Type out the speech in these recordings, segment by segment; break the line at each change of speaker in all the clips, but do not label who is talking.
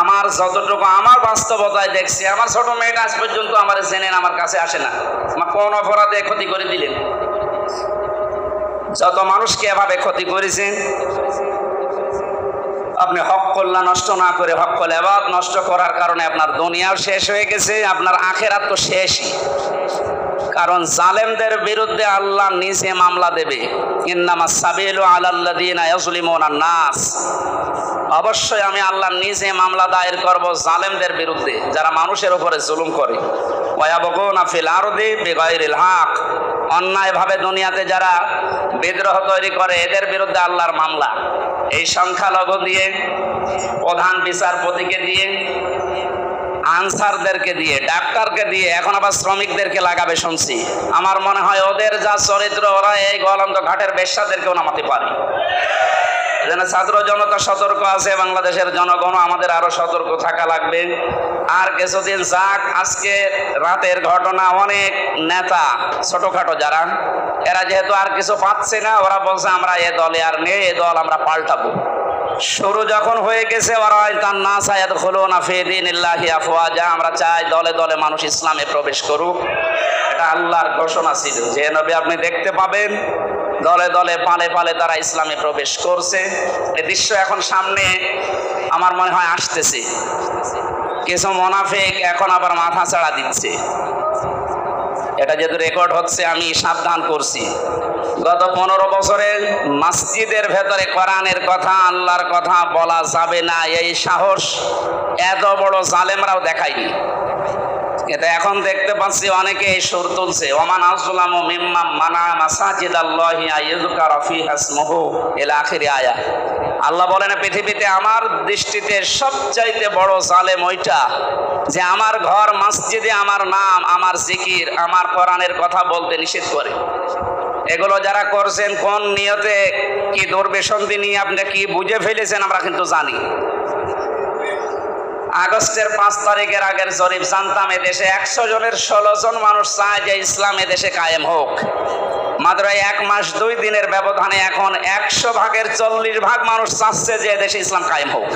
আমার যতটুকু আমার বাস্তবতায় দেখছি, আমার ছোট মেয়েটা আজ পর্যন্ত আমার জেনেন আমার কাছে আসে না। আমার কোন অপরাধে ক্ষতি করে দিলেন? যত মানুষকে এভাবে ক্ষতি করেছেন আপনি হক কল্যাণ নষ্ট না করে, হক কলেবাদ নষ্ট করার কারণে আপনার দুনিয়াও শেষ হয়ে গেছে, আপনার আখেরাত তো শেষই। কারণ জালেমদের বিরুদ্ধে আল্লাহ নিজে মামলা দেবে। নাস। অবশ্যই আমি আল্লাহ নিজে মামলা দায়ের করব জালেমদের বিরুদ্ধে, যারা মানুষের উপরে জুলুম করে। অন্যায়ভাবে দুনিয়াতে যারা বিদ্রোহ তৈরি করে, এদের বিরুদ্ধে আল্লাহর মামলা। এই সংখ্যালঘু দিয়ে, প্রধান বিচারপতিকে দিয়ে আনসারদেরকে দিয়ে, ডাক্তারকে দিয়ে, এখন আবার শ্রমিকদেরকে লাগাবে শুনছি। আমার মনে হয় ওদের যা চরিত্র, ওরা এই গলন্দ ঘাটের বেশ্যাদেরকেও নামাতে পারে। যেন ছাত্র জনতা সতর্ক আছে, বাংলাদেশের জনগণ আমাদের আরও সতর্ক থাকা লাগবে। আর কিছুদিন যাক, আজকে রাতের ঘটনা অনেক নেতা, ছোটখাটো যারা, এরা যেহেতু আর কিছু পাচ্ছে না, ওরা বলছে, আমরা এ দলে আর নেই, এ দল আমরা পাল্টাবো। শুরু যখন হয়ে গেছে আমরা চাই দলে দলে মানুষ ইসলামে প্রবেশ করুক। এটা আল্লাহর ঘোষণা ছিল। যে নবী আপনি দেখতে পাবেন, দলে দলে পালে পালে তারা ইসলামে প্রবেশ করছে। এ দৃশ্য এখন সামনে আমার মনে হয় আসতেছে। কিছু মোনাফেক এখন আবার মাথা ছাড়া দিচ্ছে। এটা যেহেতু রেকর্ড হচ্ছে, আমি সাবধান করছি। গত পনেরো বছরে মসজিদের ভেতরে কোরআনের কথা, আল্লাহর কথা বলা যাবে না। এই সাহস এত বড় জালেমরাও দেখায়নি। এটা এখন দেখতে পাচ্ছি অনেকে এই সুর তুলছে। ওমান আসলাম মিম্মা মানা মাসাজিদ আল্লাহি ইসমুহু ইলা আখিরি আয়া। আল্লাহ বলেন, পৃথিবীতে আমার দৃষ্টিতে সবচাইতে বড় জালেম ওইটা যে আমার ঘর, মসজিদে আমার নাম, আমার জিকির, আমার কোরআনের কথা বলতে নিষেধ করে। এগুলো যারা করছেন, কোন নিয়তে কি দুর্বেশন্তি নিয়ে আপনি কি বুঝে ফেলেছেন আমরা কিন্তু জানি। আগস্টের পাঁচ তারিখের আগের জরিপ জানতাম এদেশে একশো জনের ষোলো জন মানুষ চায় যে ইসলাম এদেশে কায়েম হোক মাত্র এক মাস দুই দিনের ব্যবধানে এখন একশো ভাগের চল্লিশ ভাগ মানুষ চাচ্ছে যে এদেশে ইসলাম কায়েম হোক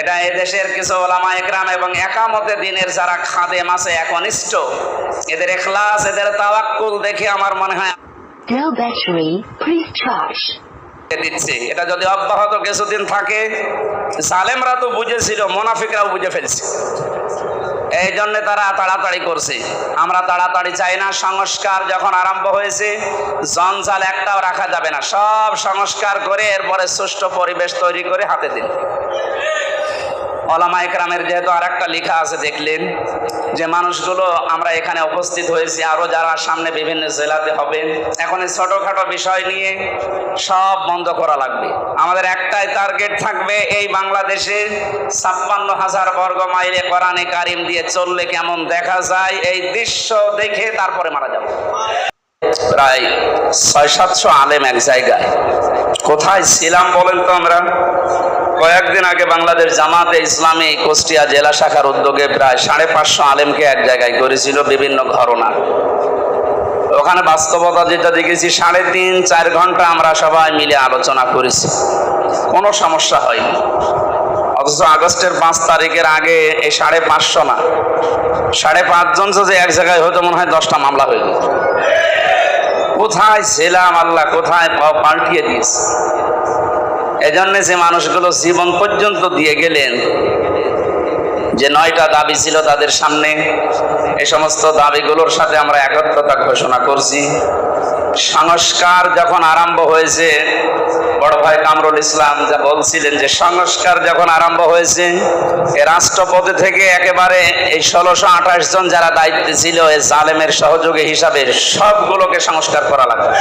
এটা এদেশের কিছু ওলামা একরাম এবং একামতে দিনের যারা খাদেম আছে একনিষ্ঠ এদের এখলাস এদের তাওয়াক্কুল দেখে আমার মনে হয়
battery, please charge.
দিচ্ছে? এটা যদি অব্যাহত কিছুদিন থাকে সালেমরা তো বুঝেছিল, মোনাফিকরাও বুঝে ফেলছে। এই জন্য তারা তাড়াতাড়ি করছে। আমরা তাড়াতাড়ি চাই না, সংস্কার যখন আরম্ভ হয়েছে, জঞ্জাল একটাও রাখা যাবে না। সব সংস্কার করে এরপরে সুষ্ঠু পরিবেশ তৈরি করে হাতে দিন। ওলামা একরামের যেহেতু আর একটা লেখা আছে, দেখলেন যে মানুষগুলো আমরা এখানে উপস্থিত হয়েছি, আরও যারা সামনে বিভিন্ন জেলাতে হবে। এখন এই ছোটখাটো বিষয় নিয়ে সব বন্ধ করা লাগবে। আমাদের একটাই টার্গেট থাকবে এই বাংলাদেশে ছাপ্পান্ন হাজার বর্গ মাইলে কোরআনে কারিম দিয়ে চললে কেমন দেখা যায়, এই দৃশ্য দেখে তারপরে মারা যাবে। প্রায় ছয় সাতশো আলেম এক জায়গায়। কোথায় ছিলাম বলেন তো আমরা? কয়েকদিন আগে বাংলাদেশ জামাতে ইসলামী কুষ্টিয়া জেলা শাখার উদ্যোগে প্রায় সাড়ে পাঁচশো আলেমকে এক জায়গায় করেছিল বিভিন্ন ঘটনা ওখানে বাস্তবতা যেটা দেখেছি, সাড়ে তিন, চার ঘণ্টা আমরা সবাই মিলে আলোচনা করেছি। কোনো সমস্যা হয়নি। অথচ আগস্টের পাঁচ তারিখের আগে এই সাড়ে পাঁচশো না, সাড়ে পাঁচজন যদি এক জায়গায় হয়তো মনে হয় দশটা মামলা হয়ে যেত। কোথায় ছিলাম, আল্লাহ কোথায় পাল্টিয়ে দিয়েছে? এজন্য যে মানুষগুলো জীবন পর্যন্ত দিয়ে গেলেন, যে নয়টা দাবি ছিল তাদের সামনে, এ সমস্ত দাবিগুলোর সাথে আমরা একত্রতা ঘোষণা করছি। সংস্কার যখন আরম্ভ হয়েছে, বড় ভাই কামরুল ইসলাম যা বলছিলেন যে সংস্কার যখন আরম্ভ হয়েছে, এ রাষ্ট্রপতি থেকে একেবারে এই ষোলোশো আঠাশ জন যারা দায়িত্বে ছিল এই জালেমের সহযোগী হিসাবে সবগুলোকে সংস্কার করা লাগবে।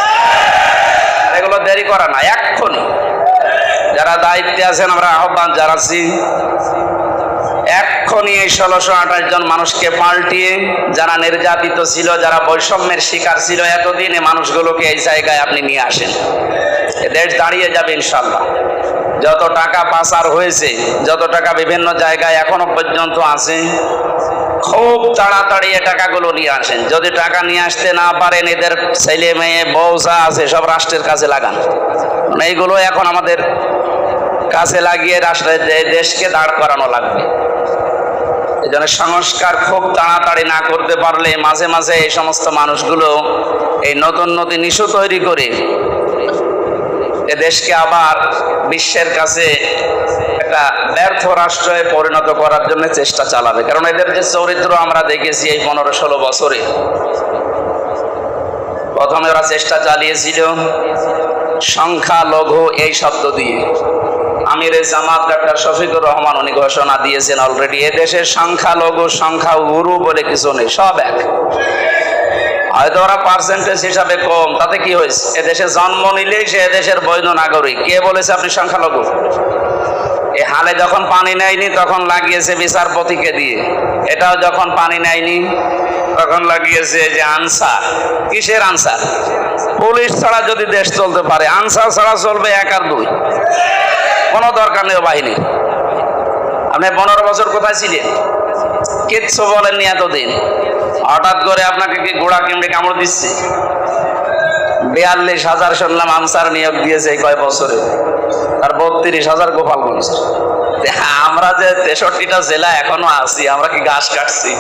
এগুলো দেরি করা না, এক্ষুনি। দায়িত্বে আছেন, আমরা আহ্বান জানাচ্ছি। এক্ষুনি এই ষোলোশো আঠাশ জন মানুষকে পাল্টিয়ে, যারা নির্যাতিত ছিল, যারা বৈষম্যের শিকার ছিল, এতদিন এই মানুষগুলোকে এই জায়গায় আপনি নিয়ে আসেন। দেশ দাঁড়িয়ে যাবে ইনশাল্লাহ যত টাকা পাচার হয়েছে, যত টাকা বিভিন্ন জায়গায় এখনও পর্যন্ত আছে, খুব তাড়াতাড়ি এ টাকাগুলো নিয়ে আসেন। যদি টাকা নিয়ে আসতে না পারেন, এদের ছেলে মেয়ে, বউ যা আছে, সব রাষ্ট্রের কাছে লাগান। মানে এইগুলো এখন আমাদের কাছে লাগিয়ে রাষ্ট্রের দেশকে দাঁড় করানো লাগবে। এই জন্য সংস্কার খুব তাড়াতাড়ি না করতে পারলে মাঝে মাঝে এই সমস্ত মানুষগুলো এই নতুন নতুন ইস্যু তৈরি করে এ দেশকে আবার বিশ্বের কাছে একটা ব্যর্থ রাষ্ট্রে পরিণত করার জন্য চেষ্টা চালাবে। কারণ এদের যে চরিত্র আমরা দেখেছি এই পনেরো ষোলো বছরে, প্রথমে ওরা চেষ্টা চালিয়েছিল সংখ্যালঘু এই শব্দ দিয়ে। আমির জামাত ডাক্তার শফিকুর রহমান উনি ঘোষণা দিয়েছেন অলরেডি এদেশের সংখ্যালঘু সংখ্যা গুরু বলে কিছু নেই, সব এক। হয়তো ওরা পার্সেন্টেজ হিসাবে কম, তাতে কি হয়েছে? এদেশে জন্ম নিলেই সে এদেশের বৈধ নাগরিক। কে বলেছে আপনি সংখ্যালঘু? এই হালে যখন পানি নেয়নি, তখন লাগিয়েছে বিচারপতিকে দিয়ে। এটাও যখন পানি নেয়নি, তখন লাগিয়েছে যে আনসার। কিসের আনসার? পুলিশ ছাড়া যদি দেশ চলতে পারে, আনসার ছাড়া চলবে এক আর দুই। কোনো দরকার নেই ও বাহিনী আপনি পনেরো বছর কোথায় ছিলেন? কিচ্ছু বলেননি এতদিন। হঠাৎ করে আপনাকে কি গোড়া কিমড়ে কামড় দিচ্ছে? বিয়াল্লিশ হাজার শুনলাম আনসার নিয়োগ দিয়েছে এই কয় বছরে। আর বত্রিশ হাজার গোপালগঞ্জ। আমরা যে তেষট্টিটা জেলা এখনও আছি, আমরা কি ঘাস কাটছি?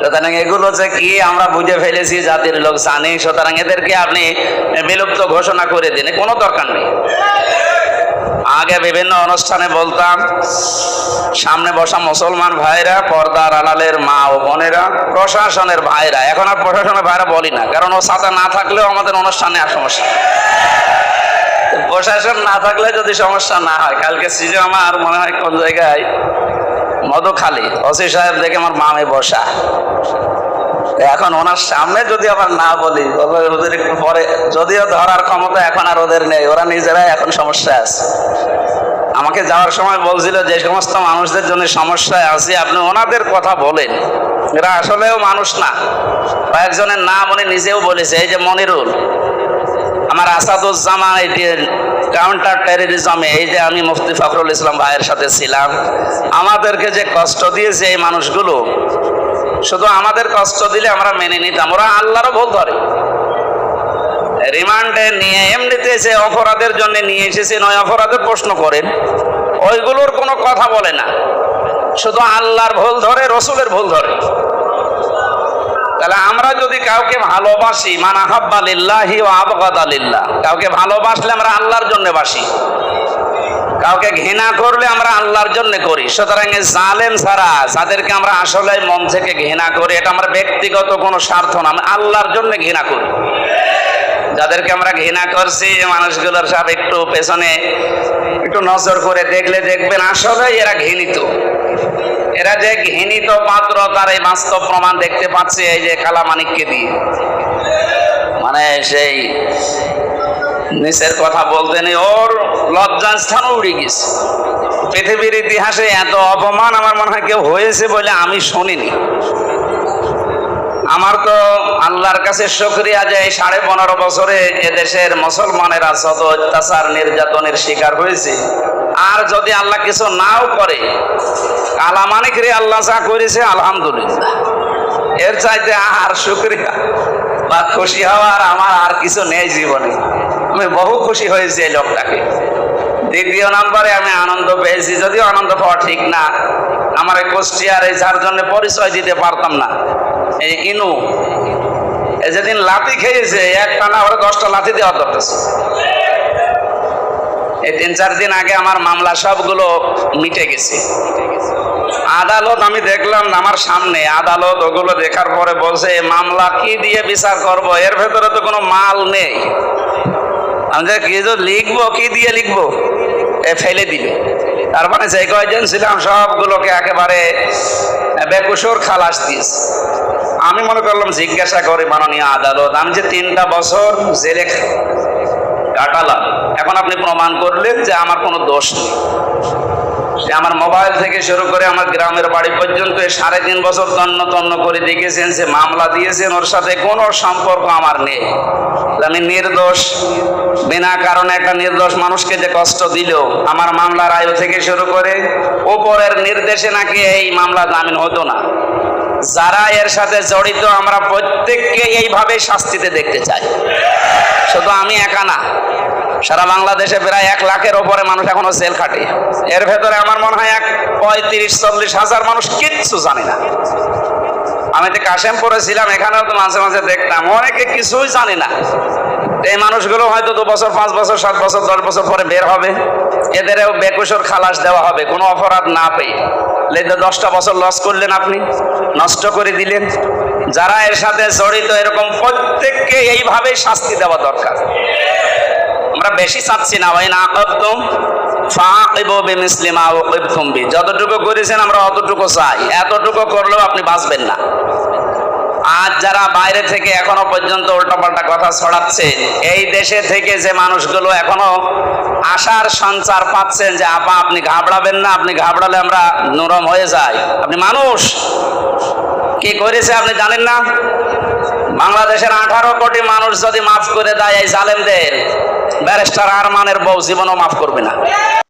সুতরাং এগুলো যে কি আমরা বুঝে ফেলেছি, জাতির লোক জানি। সুতরাং এদেরকে আপনি বিলুপ্ত ঘোষণা করে দিন, কোনো দরকার নেই। আগে বিভিন্ন অনুষ্ঠানে বলতাম, সামনে বসা মুসলমান ভাইরা, পর্দার আড়ালের মা ও বোনেরা, প্রশাসনের ভাইরা। এখন আর প্রশাসনের ভাইরা বলি না, কারণ ও সাথে না থাকলেও আমাদের অনুষ্ঠানে আর সমস্যা প্রশাসন না থাকলে যদি সমস্যা না হয়, কালকে সিজে আমার মনে হয় কোন জায়গায়? মধুখালী। ওসি সাহেব দেখে আমার মামে বসা। এখন ওনার সামনে যদি আবার না বলি, ওদের একটু পরে, যদিও ধরার ক্ষমতা এখন আর ওদের নেই, ওরা নিজেরাই এখন সমস্যা আছে। আমাকে যাওয়ার সময় বলছিল, যে সমস্ত মানুষদের জন্য সমস্যায় আছে, আপনি ওনাদের কথা বলেন। এরা আসলেও মানুষ না। কয়েকজনের নাম উনি নিজেও বলেছে, এই যে মনিরুল, আমার আসাদুজ্জামান, এই যে কাউন্টার টেরোরিজমে এই যে আমি মুফতি ফখরুল ইসলাম ভাইয়ের সাথে ছিলাম, আমাদেরকে যে কষ্ট দিয়েছে এই মানুষগুলো শুধু আমাদের কষ্ট দিলে আমরা মেনে নিতাম, ওরা আল্লাহরও ভুল ধরে। রিমান্ডে নিয়ে, এমনিতে যে অপরাধের জন্য নিয়ে এসেছে, নয় অপরাধের প্রশ্ন করেন ওইগুলোর কোনো কথা বলে না। শুধু আল্লাহর ভুল ধরে, রসুলের ভুল ধরে। তাহলে আমরা যদি কাউকে ভালোবাসি, মান আহাব্বা লিল্লাহি ও আবগাদা লিল্লাহ, কাউকে ভালোবাসলে আমরা আল্লাহর জন্য বাসি। কাউকে ঘৃণা করলে আমরা আল্লাহর জন্য করি। সুতরাং জালেম ছাড়া যাদেরকে আমরা আসলে মন থেকে ঘৃণা করি, এটা আমরা ব্যক্তিগত কোনো স্বার্থ না। আমি আল্লাহর জন্য ঘৃণা করি। যাদেরকে আমরা ঘৃণা করছি মানুষগুলোর সব একটু পেছনে একটু নজর করে দেখলে দেখবেন আসলে এরা ঘৃণিত। এরা যে ঘৃণিত পাত্র, তার এই বাস্তব প্রমাণ দেখতে পাচ্ছে এই যে কালামানিককে দিয়ে। মানে সেই নিচের কথা বলতে নেই ওর লজ্জাস্থানও উড়ে গেছে। পৃথিবীর ইতিহাসে এত অপমান আমার মনে হয় কেউ হয়েছে বলে আমি শুনিনি। আমার তো আল্লাহর কাছে শুক্রিয়া যে সাড়ে পনেরো বছরে এদেশের মুসলমানেরা শত অত্যাচার, নির্যাতনের শিকার হয়েছে। আর যদি আল্লাহ কিছু নাও করে, কালামানিক রে আল্লাহ যা করেছে, আলহামদুলিল্লাহ। এর চাইতে আর শুক্রিয়া বা খুশি হওয়ার আমার আর কিছু নেই জীবনে। আমি বহু খুশি হয়েছি এই লোকটাকে। দ্বিতীয় নম্বরে আমি আনন্দ পেয়েছি, যদিও আনন্দ পাওয়া ঠিক না। আমার কুষ্টিয়ার এই যার জন্য পরিচয় দিতে পারতাম না। এই ইনু এই যেদিন লাথি খেয়েছে একটা না ওরা দশটা লাথি দেওয়া দরকার এই তিন চার দিন আগে আমার মামলা সবগুলো মিটে গেছে। আদালত আমি দেখলাম আমার সামনে। আদালত ওগুলো দেখার পরে বলছে মামলা কি দিয়ে বিচার করব? এর ভেতরে তো কোনো মাল নেই। আমি যে কি যে লিখব, কি দিয়ে লিখব? এ ফেলে দিল তার মানে যে কয়জন ছিলাম, সবগুলোকে একেবারে বেকুশোর খালাস দিস আমি মনে করলাম, জিজ্ঞাসা করে, মাননীয় আদালত, আমি যে তিনটা বছর জেলে কাটালাম। এখন আপনি প্রমাণ করলেন যে আমার কোনো দোষ নেই। সে আমার মোবাইল থেকে শুরু করে আমার গ্রামের বাড়ি পর্যন্ত সাড়ে তিন বছর তন্ন তন্ন করে দেখেছেন, সে মামলা দিয়েছেন, ওর সাথে কোনো সম্পর্ক আমার নেই। আমি নির্দোষ। বিনা কারণে একটা নির্দোষ মানুষকে যে কষ্ট দিল, আমার মামলার আয়ু থেকে শুরু করে ওপরের নির্দেশে নাকি এই মামলা জামিন হতো না। যারা এর সাথে জড়িত, আমরা প্রত্যেককে এইভাবে শাস্তিতে দেখতে চাই। শুধু আমি একা না সারা বাংলাদেশে প্রায় এক লাখের ওপরে মানুষ এখনও জেল খাটে। এর ভেতরে আমার মনে হয় এক পঁয়ত্রিশ, চল্লিশ হাজার মানুষ কিচ্ছু জানে না। আমি তো কাশেমপুরে ছিলাম, এখানেও তো মাঝে মাঝে দেখতাম। অনেকে কিছুই জানে না। এই মানুষগুলো হয়তো দু বছর, পাঁচ বছর, সাত বছর, দশ বছর পরে বের হবে। এদেরও বেকুশোর খালাস দেওয়া হবে, কোনো অপরাধ না পেয়ে। লেদে দশটা বছর লস করলেন আপনি, নষ্ট করে দিলেন। যারা এর সাথে জড়িত, এরকম প্রত্যেককে এইভাবেই শাস্তি দেওয়া দরকার। আমরা বেশি চাচ্ছি না। ভাই না করতুম যতটুকু করেছেন আমরা অতটুকু চাই। এতটুকু করলেও আপনি বাঁচবেন না। আজ যারা বাইরে থেকে এখনও পর্যন্ত উল্টাপাল্টা কথা ছড়াচ্ছে, এই দেশে থেকে যে মানুষগুলো এখনও আশার সঞ্চার পাচ্ছেন যে, আপা, আপনি ঘাবড়াবেন না, আপনি ঘাবড়ালে আমরা নরম হয়ে যাই। আপনি মানুষ? কি করেছে আপনি জানেন না? বাংলাদেশের আঠারো কোটি মানুষ যদি মাফ করে দেয় এই জালেমদের, ব্যারিস্টার আরমানের বউ জীবনও মাফ করবে না।